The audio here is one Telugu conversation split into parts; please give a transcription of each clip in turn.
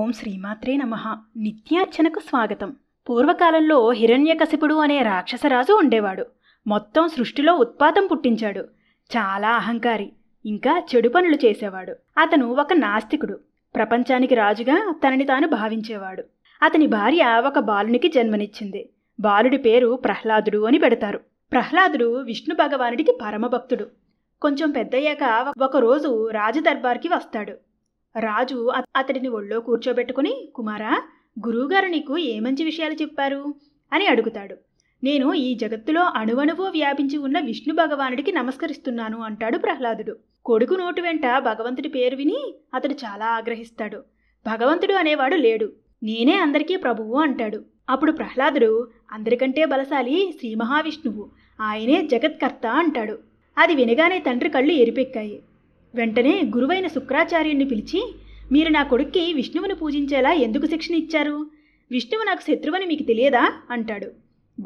ఓం శ్రీమాత్రే నమ. నిత్యార్చనకు స్వాగతం. పూర్వకాలంలో హిరణ్యకశిపుడు అనే రాక్షసరాజు ఉండేవాడు. మొత్తం సృష్టిలో ఉత్పాతం పుట్టించాడు. చాలా అహంకారి ఇంకా చెడు పనులు చేసేవాడు. అతను ఒక నాస్తికుడు. ప్రపంచానికి రాజుగా తనని తాను భావించేవాడు. అతని భార్య ఒక బాలునికి జన్మనిచ్చింది. బాలుడి పేరు ప్రహ్లాదుడు అని పెడతారు. ప్రహ్లాదుడు విష్ణు భగవానుడికి పరమభక్తుడు. కొంచెం పెద్దయ్యాక ఒకరోజు రాజదర్బార్కి వస్తాడు. రాజు అతడిని ఒళ్ళో కూర్చోబెట్టుకుని కుమారా గురువుగారు నీకు ఏ మంచి విషయాలు చెప్పారు? అని అడుగుతాడు. నేను ఈ జగత్తులో అణువణువు వ్యాపించి ఉన్న విష్ణు భగవానుడికి నమస్కరిస్తున్నాను అంటాడు ప్రహ్లాదుడు. కొడుకు నోటి వెంట భగవంతుడి పేరు విని అతడు చాలా ఆగ్రహిస్తాడు. భగవంతుడు అనేవాడు లేడు. నేనే అందరికీ ప్రభువు అంటాడు. అప్పుడు ప్రహ్లాదుడు అందరికంటే బలశాలి శ్రీ మహావిష్ణువు. ఆయనే జగత్కర్త అంటాడు. అది వినగానే తండ్రి కళ్ళు ఎరిపెక్కాయి. వెంటనే గురువైన శుక్రాచార్యుణ్ణి పిలిచి మీరు నా కొడుక్కి విష్ణువుని పూజించేలా ఎందుకు శిక్షణ ఇచ్చారు? విష్ణువు నాకు శత్రువని మీకు తెలియదా? అంటాడు.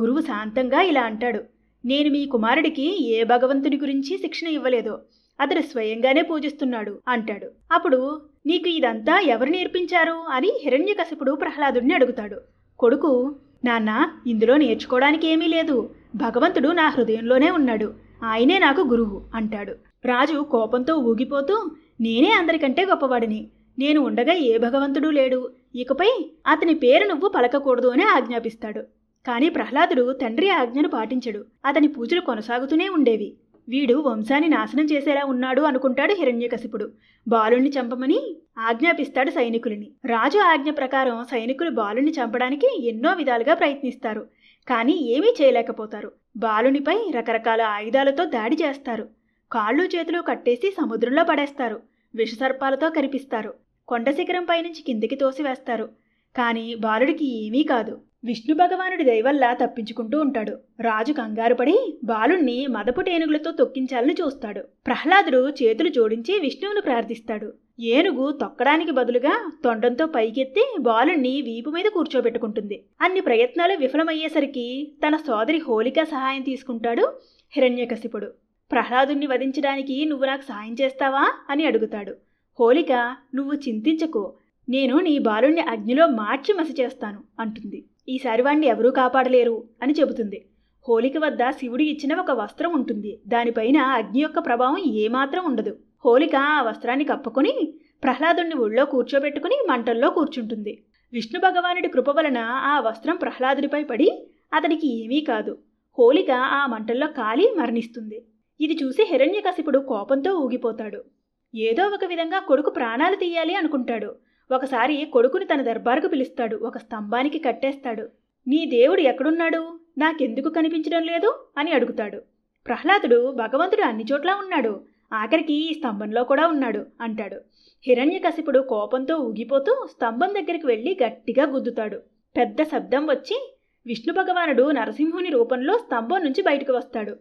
గురువు శాంతంగా ఇలా అంటాడు. నేను మీ కుమారుడికి ఏ భగవంతుని గురించి శిక్షణ ఇవ్వలేదో అతడు స్వయంగానే పూజిస్తున్నాడు అంటాడు. అప్పుడు నీకు ఇదంతా ఎవరు నేర్పించారు? అని హిరణ్యకశపుడు ప్రహ్లాదుడిని అడుగుతాడు. కొడుకు నాన్న ఇందులో నేర్చుకోవడానికి ఏమీ లేదు. భగవంతుడు నా హృదయంలోనే ఉన్నాడు. ఆయనే నాకు గురువు అంటాడు. రాజు కోపంతో ఊగిపోతూ నేనే అందరికంటే గొప్పవాడిని. నేను ఉండగా ఏ భగవంతుడు లేడు. ఇకపై అతని పేరు నువ్వు పలకకూడదు అని ఆజ్ఞాపిస్తాడు. కానీ ప్రహ్లాదుడు తండ్రి ఆజ్ఞను పాటించడు. అతని పూజలు కొనసాగుతూనే ఉండేవి. వీడు వంశాన్ని నాశనం చేసేలా ఉన్నాడు అనుకుంటాడు హిరణ్యకశిపుడు. బాలుణ్ణి చంపమని ఆజ్ఞాపిస్తాడు సైనికులని. రాజు ఆజ్ఞ ప్రకారం సైనికులు బాలుణ్ణి చంపడానికి ఎన్నో విధాలుగా ప్రయత్నిస్తారు. కానీ ఏమీ చేయలేకపోతారు. బాలునిపై రకరకాల ఆయుధాలతో దాడి చేస్తారు. కాళ్ళు చేతులు కట్టేసి సముద్రంలో పడేస్తారు. విషసర్పాలతో కరిపిస్తారు. కొండ శిఖరం పైనుంచి కిందికి తోసివేస్తారు. కానీ బాలుడికి ఏమీ కాదు. విష్ణు భగవానుడి దయవల్ల తప్పించుకుంటూ ఉంటాడు. రాజు కంగారుపడి బాలుణ్ణి మదపు టేనుగులతో తొక్కించాలని చూస్తాడు. ప్రహ్లాదుడు చేతులు జోడించి విష్ణువును ప్రార్థిస్తాడు. ఏనుగు తొక్కడానికి బదులుగా తొండంతో పైకెత్తి బాలుణ్ణి వీపు మీద కూర్చోబెట్టుకుంటుంది. అన్ని ప్రయత్నాలు విఫలమయ్యేసరికి తన సోదరి హోలిక సహాయం తీసుకుంటాడు హిరణ్యకశిపుడు. ప్రహ్లాదుణ్ణి వధించడానికి నువ్వు నాకు సాయం చేస్తావా? అని అడుగుతాడు. హోలిక నువ్వు చింతించకు. నేను నీ బాలుణ్ణి అగ్నిలో మార్చి మసి చేస్తాను అంటుంది. ఈసారి వాణ్ణి ఎవరూ కాపాడలేరు అని చెబుతుంది. హోలిక వద్ద శివుడు ఇచ్చిన ఒక వస్త్రం ఉంటుంది. దానిపైన అగ్ని యొక్క ప్రభావం ఏమాత్రం ఉండదు. హోలిక ఆ వస్త్రాన్ని కప్పుకొని ప్రహ్లాదుణ్ణి ఒళ్ళో కూర్చోబెట్టుకుని మంటల్లో కూర్చుంటుంది. విష్ణు భగవానుడి కృప వలన ఆ వస్త్రం ప్రహ్లాదుడిపై పడి అతనికి ఏమీ కాదు. హోలిక ఆ మంటల్లో కాలి మరణిస్తుంది. ఇది చూసి హిరణ్యకశిపుడు కోపంతో ఊగిపోతాడు. ఏదో ఒక విధంగా కొడుకు ప్రాణాలు తీయాలి అనుకుంటాడు. ఒకసారి కొడుకుని తన దర్బారుకు పిలుస్తాడు. ఒక స్తంభానికి కట్టేస్తాడు. నీ దేవుడు ఎక్కడున్నాడు? నాకెందుకు కనిపించడం లేదు? అని అడుగుతాడు. ప్రహ్లాదుడు భగవంతుడు అన్ని చోట్ల ఉన్నాడు. ఆఖరికి ఈ స్తంభంలో కూడా ఉన్నాడు అంటాడు. హిరణ్యకశిపుడు కోపంతో ఊగిపోతూ స్తంభం దగ్గరికి వెళ్ళి గట్టిగా గుద్దుతాడు. పెద్ద శబ్దం వచ్చి విష్ణు భగవానుడు నరసింహుని రూపంలో స్తంభం నుంచి బయటకు వస్తాడు.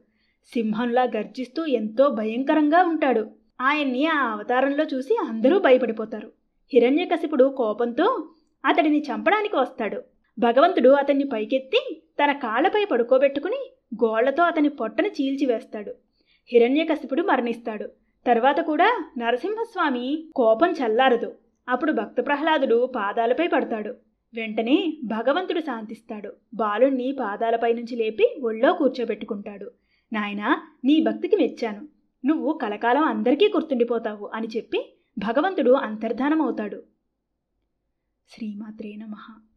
సింహంలా గర్జిస్తూ ఎంతో భయంకరంగా ఉంటాడు. ఆయన్ని ఆ అవతారంలో చూసి అందరూ భయపడిపోతారు. హిరణ్యకశిపుడు కోపంతో అతడిని చంపడానికి వస్తాడు. భగవంతుడు అతన్ని పైకెత్తి తన కాళ్ళపై పడుకోబెట్టుకుని గోళ్ళతో అతని పొట్టను చీల్చివేస్తాడు హిరణ్యకశిపుడు మరణిస్తాడు. తర్వాత కూడా నరసింహస్వామి కోపం చల్లారదు. అప్పుడు భక్త ప్రహ్లాదుడు పాదాలపై పడతాడు. వెంటనే భగవంతుడు శాంతిస్తాడు. బాలుణ్ణి పాదాలపై నుంచి లేపి ఒళ్ళో కూర్చోబెట్టుకుంటాడు. నాయనా నీ భక్తికి మెచ్చాను. నువ్వు కలకాలం అందరికీ గుర్తుండిపోతావు అని చెప్పి భగవంతుడు అంతర్ధానమవుతాడు. శ్రీమాత్రే నమః.